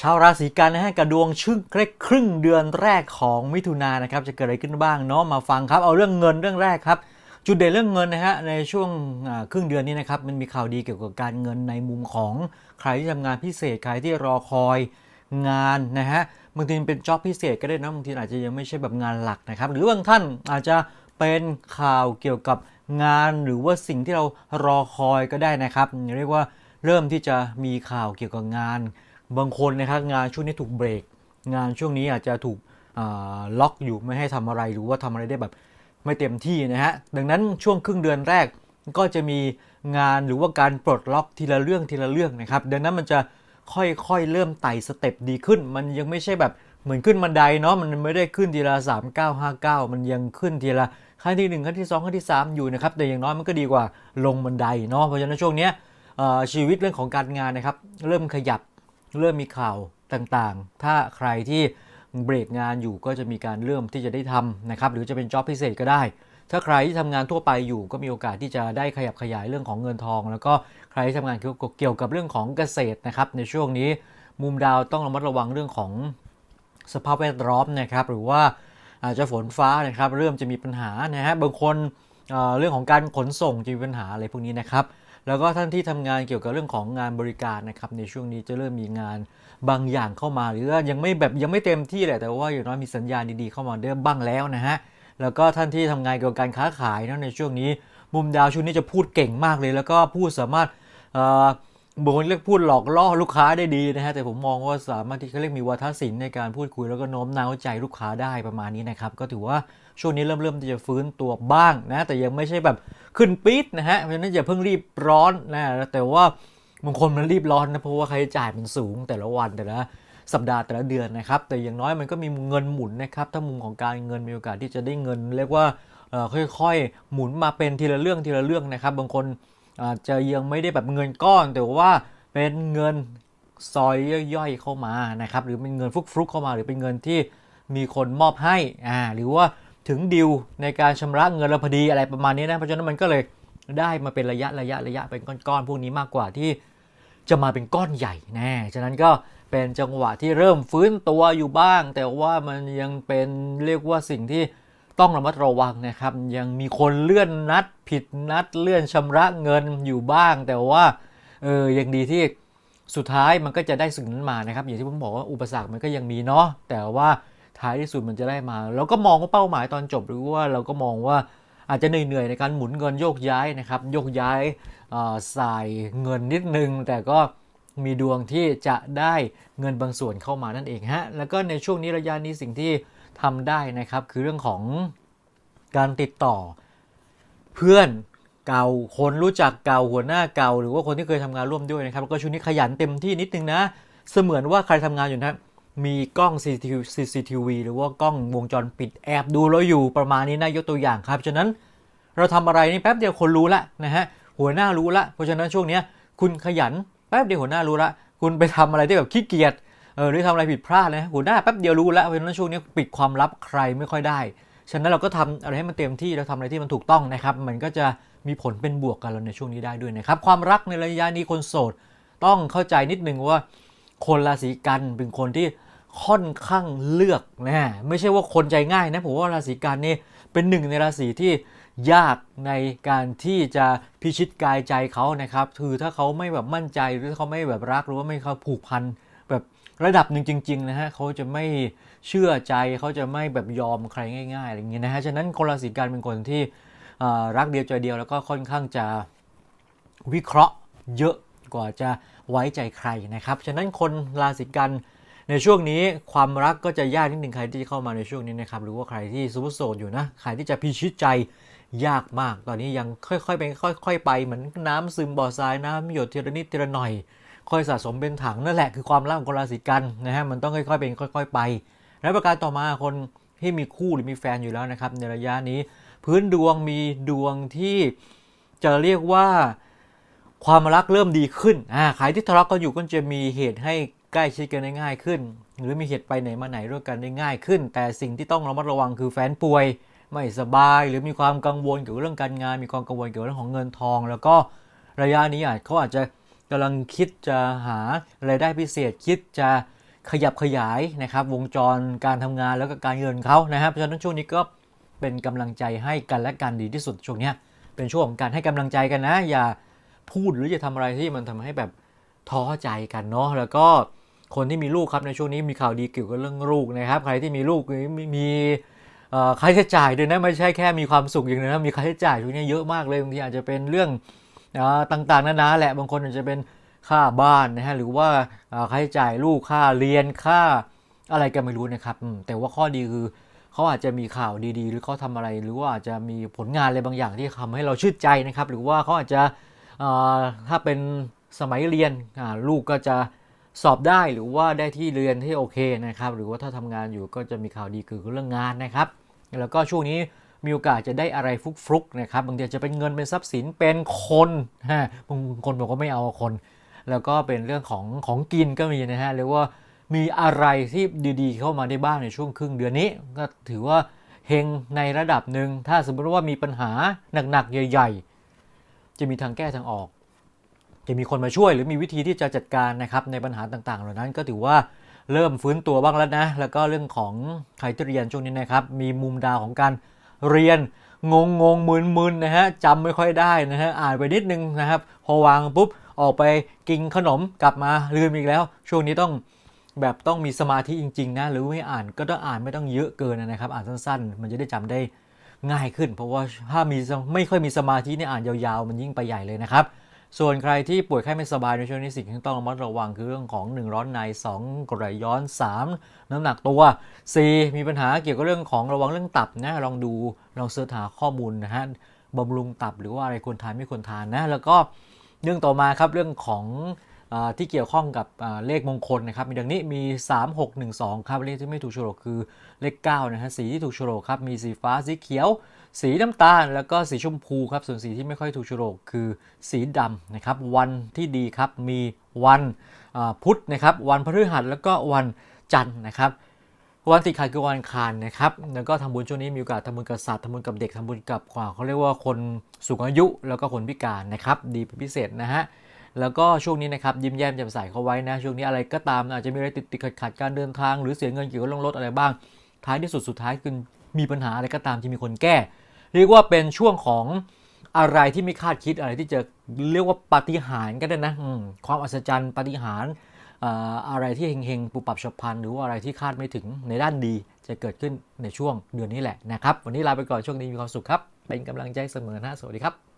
ชาวราศีกันนะฮะกระดวงชึ่งเล็กครึ่งเดือนแรกของมิถุนายนนะครับจะเกิดอะไรขึ้นบ้างเนาะมาฟังครับ เอาเรื่องเงินเรื่องแรกครับ จุดเด่นเรื่องเงินนะฮะในช่วงครึ่งเดือนนี้นะครับมันมีข่าวดีเกี่ยวกับการเงินในมุมของใครที่ทำงานพิเศษใครที่รอคอยงานนะฮะบางทีเป็นจ็อบพิเศษก็ได้นะบางทีอาจจะยังไม่ใช่แบบงานหลักนะครับ หรือบางท่านอาจจะเป็นข่าวเกี่ยวกับงานหรือว่าสิ่งที่เรารอคอยก็ได้นะครับเรียกว่าเริ่มที่จะมีข่าวเกี่ยวกับงาน บางคนนะครับงานช่วงนี้ถูกเบรก งานช่วงนี้อาจจะถูกล็อกอยู่ไม่ให้ทำอะไรหรือว่าทำอะไรได้แบบไม่เต็มที่นะฮะดังนั้นช่วงครึ่งเดือนแรกก็จะมีงานหรือว่าการปลดล็อกทีละเรื่องทีละเรื่องนะครับดังนั้นมันจะค่อยๆเริ่มไต่สเต็ปดีขึ้น มันยังไม่ใช่แบบเหมือนขึ้นบันไดเนาะมันไม่ได้ขึ้นทีละ3 9 5 9 มันยังขึ้นทีละขั้นที่ 1 ขั้นที่ 2 ขั้นที่ 3 อยู่นะครับแต่อย่างน้อยมันก็ดีกว่าลงบันไดเนาะเพราะฉะนั้นช่วงเนี้ยชีวิตเรื่องของการงานนะครับเริ่มขยับ เริ่มมีข่าวต่างๆ ถ้าใครที่เบรกงานอยู่ก็จะมีการเริ่มที่จะได้ทำนะครับ หรือจะเป็นจ็อบพิเศษก็ได้ ถ้าใครที่ทำงานทั่วไปอยู่ก็มีโอกาสที่จะได้ขยับขยายเรื่องของเงินทอง แล้วก็ใครที่ทำงานเกี่ยวกับเกี่ยวกับเรื่องของเกษตรนะครับ ในช่วงนี้มุมดาวต้องระมัดระวังเรื่องของสภาพแวดล้อมนะครับ หรือว่าอาจจะฝนฟ้านะครับ เริ่มจะมีปัญหานะฮะบางคนเรื่องของการขนส่งจะมีปัญหาอะไรพวกนี้นะครับ แล้วก็ท่านที่ทำงานเกี่ยวกับเรื่องของงานบริการนะครับในช่วงนี้จะเริ่มมีงานบางอย่างเข้ามา หรือว่ายังไม่แบบยังไม่เต็มที่แหละแต่ว่าอย่างน้อยมีสัญญาณดีๆเข้ามาเริ่มบ้างแล้วนะฮะแล้วก็ท่านที่ทำงานเกี่ยวกับการค้าขายเนะในช่วงนี้ มุมดาวช่วงนี้จะพูดเก่งมากเลย แล้วก็พูดสามารถเอ่อบางคนเรียกพูดหลอกล่อลูกค้าได้ดีนะฮะแต่ผมมองว่าสามารถที่เขาเรียกมีวาทศิลป์ในการพูดคุยแล้วก็โน้มน้าวใจลูกค้าได้ประมาณนี้นะครับก็ถือว่าช่วงนี้เริ่มเริ่มที่จะฟื้นตัวบ้างนะแต่ยังไม่ใช่แบบขึ้นปี๊ดนะฮะเพราะฉะนั้นอย่าเพิ่งรีบร้อนนะแต่ว่าบางคนมันรีบร้อนนะเพราะว่าค่าใช้จ่ายมันสูงแต่ละวันแต่ละสัปดาห์แต่ละเดือนนะครับ แต่อย่างน้อยมันก็มีเงินหมุนนะครับ ถ้ามุมของการเงินมีโอกาสที่จะได้เงิน เรียกว่าค่อยๆ หมุนมาเป็นทีละเรื่องทีละเรื่องนะครับ บางคนอาจจะยังไม่ได้แบบเงินก้อน แต่ว่าเป็นเงินซอยย่อยๆเข้ามานะครับ หรือเป็นเงินฟุกๆเข้ามา หรือเป็นเงินที่มีคนมอบให้อ่าหรือว่า ถึงดิวในการชำระเงินแล้วพอดีอะไรประมาณนี้นะเพราะฉะนั้นมันก็เลยได้มาเป็นระยะระยะระยะเป็นก้อนๆพวกนี้มากกว่าที่จะมาเป็นก้อนใหญ่แน่ฉะนั้นก็เป็นจังหวะที่เริ่มฟื้นตัวอยู่บ้าง แต่ว่ามันยังเป็นเรียกว่าสิ่งที่ต้องระมัดระวังนะครับ ยังมีคนเลื่อนนัดผิดนัดเลื่อนชำระเงินอยู่บ้าง แต่ว่าเออยังดีที่สุดท้ายมันก็จะได้สิ่งนั้นมานะครับ อย่างที่ผมบอกว่าอุปสรรคมันก็ยังมีเนาะแต่ว่า ท้ายที่สุดมันจะได้มาเราก็มองว่าเป้าหมายตอนจบหรือว่าเราก็มองว่าอาจจะเหนื่อยๆในการหมุนเงินโยกย้ายนะครับโยกย้ายใส่เงินนิดนึง แต่ก็มีดวงที่จะได้เงินบางส่วนเข้ามานั่นเองฮะแล้วก็ในช่วงนี้ระยะนี้สิ่งที่ทำได้นะครับคือเรื่องของการติดต่อ เพื่อนเก่าคนรู้จักเก่าหัวหน้าเก่า หรือว่าคนที่เคยทำงานร่วมด้วยนะครับแล้วก็ช่วงนี้ขยันเต็มที่นิดนึงนะ เสมือนว่าใครทำงานอยู่นะ มีกล้อง CCTV หรือว่ากล้องวงจรปิดแอบดูเราอยู่ประมาณนี้นะยกตัวอย่างครับ ฉะนั้นเราทำอะไรนี่แป๊บเดียวคนรู้ละนะฮะหัวหน้ารู้ละ เพราะฉะนั้นช่วงเนี้ยคุณขยันแป๊บเดียวหัวหน้ารู้ละ คุณไปทำอะไรที่แบบขี้เกียจเออหรือทำอะไรผิดพลาดนะหัวหน้าแป๊บเดียวรู้ละเพราะฉะนั้นช่วงนี้ปิดความลับใครไม่ค่อยได้ ฉะนั้นเราก็ทำอะไรให้มันเต็มที่แล้วทำอะไรที่มันถูกต้องนะครับ มันก็จะมีผลเป็นบวกกับเราในช่วงนี้ได้ด้วยนะครับความรักในระยะนี้คนโสด ต้องเข้าใจนิดนึงว่า คนราศีกันเป็นคนที่ค่อนข้างเลือกนะไม่ใช่ว่าคนใจง่ายนะผมว่าราศีกันนี่เป็นหนึ่งในราศีที่ยากในการที่จะพิชิตกายใจเขานะครับคือถ้าเขาไม่แบบมั่นใจหรือเขาไม่แบบรักหรือว่าไม่เขาผูกพันแบบระดับหนึ่งจริงๆนะฮะเขาจะไม่เชื่อใจเขาจะไม่แบบยอมใครง่ายๆอะไรอย่างเงี้ยนะฮะฉะนั้นคนราศีกันเป็นคนที่รักเดียวใจเดียวแล้วก็ค่อนข้างจะวิเคราะห์เยอะ กว่าจะไว้ใจใครนะครับ ฉะนั้นคนราศีกันในช่วงนี้ความรักก็จะยากนิดหนึ่งใครที่เข้ามาในช่วงนี้นะครับหรือว่าใครที่ซุปโสดอยู่นะใครที่จะพิชิตใจยากมาก ตอนนี้ยังค่อยๆไปค่อย ๆ ไปเหมือนน้ำซึมบ่อทรายน้ำหยดทีละนิดทีละหน่อย ค่อยสะสมเป็นถังนั่นแหละคือความรักของคนราศีกันนะฮะมันต้องค่อยๆเป็นค่อย ๆ ไป และประการต่อมาคนที่มีคู่หรือมีแฟนอยู่แล้วนะครับในระยะนี้ พื้นดวงมีดวงที่จะเรียกว่า ความรักเริ่มดีขึ้นอ่าใครที่ทะเลาะกันอยู่ก็จะมีเหตุให้ใกล้ชิดกันได้ง่ายขึ้น หรือมีเหตุไปไหนมาไหนด้วยกันได้ง่ายขึ้น แต่สิ่งที่ต้องระมัดระวังคือแฟนป่วย ไม่สบาย หรือมีความกังวลเกี่ยวกับเรื่องการงาน มีความกังวลเกี่ยวกับเรื่องของเงินทอง แล้วก็ระยะนี้อาจเขาอาจจะกำลังคิดจะหารายได้พิเศษคิดจะขยับขยายนะครับ วงจรการทำงานแล้วก็การเงินเขานะครับเพราะฉะนั้นช่วงนี้ก็เป็นกำลังใจให้กันและกันดีที่สุดช่วงนี้เป็นช่วงของการให้กำลังใจกันนะอย่า พูดหรือจะทำอะไรที่มันทำให้แบบท้อใจกันเนาะแล้วก็คนที่มีลูกครับในช่วงนี้มีข่าวดีเกี่ยวกับเรื่องลูกนะครับ ใครที่มีลูกมีมีค่าใช้จ่ายด้วยนะไม่ใช่แค่มีความสุขอย่างเดียวนะมีค่าใช้จ่ายช่วงนี้เยอะมากเลยบางทีอาจจะเป็นเรื่องอต่างๆนานาแหละบางคนอาจจะเป็นค่าบ้านนะฮะหรือว่าค่าใช้จ่ายลูกค่าเรียนค่าอะไรกันไม่รู้นะครับแต่ว่าข้อดีคือเขาอาจจะมีข่าวดีๆ หรือเขาทำอะไร หรือว่าอาจจะมีผลงานอะไรบางอย่างที่ทำให้เราชื่นใจนะครับ หรือว่าเขาอาจจะ ถ้าเป็นสมัยเรียนลูกก็จะสอบได้หรือว่าได้ที่เรียนที่โอเคนะครับหรือว่าถ้าทำงานอยู่ก็จะมีข่าวดีคือเรื่องงานนะครับ แล้วก็ช่วงนี้มีโอกาสจะได้อะไรฟลุกๆนะครับบางทีจจะเป็นเงินเป็นทรัพย์สินเป็นคนฮะบางคนบอกว่าไม่เอาคน แล้วก็เป็นเรื่องของของกินก็มีนะฮะเรียกว่ามีอะไรที่ดีๆ เข้ามาได้บ้างในช่วงครึ่งเดือนนี้ ก็ถือว่าเฮงในระดับหนึ่งถ้าสมมติว่ามีปัญหาหนักๆใหญ่ ๆ จะมีทางแก้ทางออก จะมีคนมาช่วยหรือมีวิธีที่จะจัดการนะครับในปัญหาต่างๆ เหล่านั้นก็ถือว่าเริ่มฟื้นตัวบ้างแล้วนะ แล้วก็เรื่องของใครที่เรียนช่วงนี้นะครับ มีมุมดาวของการเรียนงงงงมึนมึนๆนะฮะจำไม่ค่อยได้นะฮะอ่านไปนิดนึงนะครับ พอวางปุ๊บออกไปกินขนมกลับมาลืมอีกแล้ว ช่วงนี้ต้องแบบต้องมีสมาธิจริงๆนะหรือไม่อ่านก็ต้องอ่านไม่ต้องเยอะเกินนะครับ อ่านสั้นๆ มันจะได้จำได้ ง่ายขึ้น เพราะว่าถ้ามีไม่ค่อยมีสมาธิเนี่ยอ่านยาวๆ มันยิ่งไปใหญ่เลยนะครับ ส่วนใครที่ป่วยไข้ไม่สบายในช่วงนี้สิ่งที่ต้องระมัดระวังคือเรื่องของ 1 ร้อนใน 2 กรดไหลย้อน 3 น้ำหนักตัว 4 มีปัญหาเกี่ยวกับเรื่องของระวังเรื่องตับนะลองดูลองเสิร์ชหาข้อมูลนะฮะบำรุงตับหรือว่าอะไรควรทานไม่ควรทานนะแล้วก็เรื่องต่อมาครับเรื่องของ ที่เกี่ยวข้องกับเลขมงคลนะครับ มีดังนี้มี 3 6 1 2 ครับ เลขที่ไม่ถูกโฉลกคือเลข9นะฮะสีที่ถูกโฉลกครับ มีสีฟ้าสีเขียว สีน้ำตาล แล้วก็สีชมพูครับ ส่วนสีที่ไม่ค่อยถูกโฉลกคือสีดำนะครับ วันที่ดีครับมีวันพุธนะครับ วันพฤหัสแล้วก็วันจันทร์นะครับวันติดขัดคือวันคารนะครับ แล้วก็ทำบุญช่วงนี้มีโอกาสทำบุญกับสัตว์ทำบุญกับเด็กทำบุญกับขวาเขาเรียกว่าคนสูงอายุแล้วก็คนพิการนะครับ ดีเป็นพิเศษนะฮะ แล้วก็ช่วงนี้นะครับยิ้มแย้มแจ่มใสเขาไว้นะ ช่วงนี้อะไรก็ตามอาจจะมีอะไรติดติดขัดขัดการเดินทาง หรือเสียเงินเกี่ยวกับเรื่องรถอะไรบ้าง ท้ายที่สุดสุดท้ายคือมีปัญหาอะไรก็ตามที่มีคนแก้ เรียกว่าเป็นช่วงของอะไรที่ไม่คาดคิดอะไรที่จะเรียกว่าปาฏิหาริย์ก็ได้นะความอัศจรรย์ปาฏิหาริย์อะไรที่เฮงๆ ปุบปับฉับพลันหรือว่าอะไรที่คาดไม่ถึงในด้านดี จะเกิดขึ้นในช่วงเดือนนี้แหละนะครับ วันนี้ลาไปก่อนช่วงนี้มีความสุขครับ เป็นกำลังใจเสมอนะสวัสดีครับ